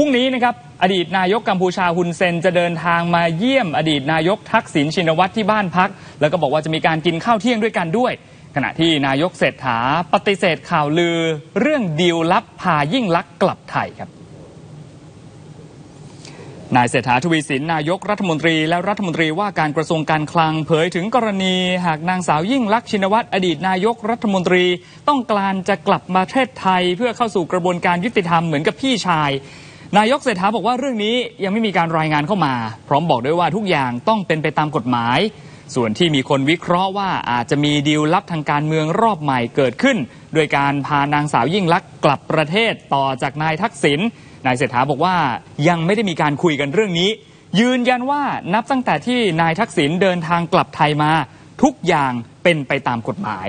รุ่งนี้นะครับอดีตนายกกัมพูชาฮุนเซนจะเดินทางมาเยี่ยมอดีตนายกทักษิณชินวัตรที่บ้านพัก แล้วก็บอกว่าจะมีการกินข้าวเที่ยงด้วยกันด้วย ขณะที่นายกเศรษฐาปฏิเสธข่าวลือ เรื่องดีลลับพายิ่งลักษณ์กลับไทยครับนายเศรษฐาทวีสินนายกรัฐมนตรีและรัฐมนตรีว่าการกระทรวงการคลังเผยถึงกรณี หากนางสาวยิ่งลักษณ์ชินวัตรอดีตนายกรัฐมนตรี ต้องการจะกลับมาประเทศไทย เพื่อเข้าสู่กระบวนการยุติธรรมเหมือนกับพี่ชาย นายกเศรษฐาบอกว่าเรื่องนี้ยังไม่มีการรายงานเข้ามา พร้อมบอกด้วยว่าทุกอย่างต้องเป็นไปตามกฎหมาย ส่วนที่มีคนวิเคราะห์ว่าอาจจะมีดีลลับทางการเมืองรอบใหม่เกิดขึ้น โดยการพานางสาวยิ่งลักษณ์กลับประเทศต่อจากนายทักษิณนายเศรษฐาบอกว่ายังไม่ได้มีการคุยกันเรื่องนี้ ยืนยันว่านับตั้งแต่ที่นายทักษิณเดินทางกลับไทยมา ทุกอย่างเป็นไปตามกฎหมาย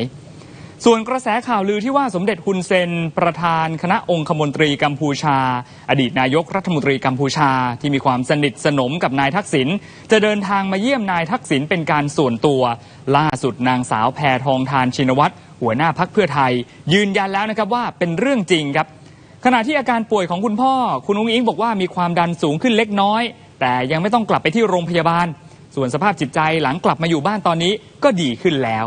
ส่วนกระแสข่าวลือที่ว่าสมเด็จฮุนเซน ประธานคณะองคมนตรีกัมพูชา อดีตนายกรัฐมนตรีกัมพูชา ที่มีความสนิทสนมกับนายทักษิณจะเดินทางมาเยี่ยมนายทักษิณเป็นการส่วนตัว ล่าสุดนางสาวแพทองทานชินวัตรหัวหน้าพักเพื่อไทย ยืนยันแล้วนะครับว่าเป็นเรื่องจริงครับ ขณะที่อาการป่วยของคุณพ่อ คุณอุ้งอิงบอกว่ามีความดันสูงขึ้นเล็กน้อย แต่ยังไม่ต้องกลับไปที่โรงพยาบาล ส่วนสภาพจิตใจหลังกลับมาอยู่บ้านตอนนี้ก็ดีขึ้นแล้ว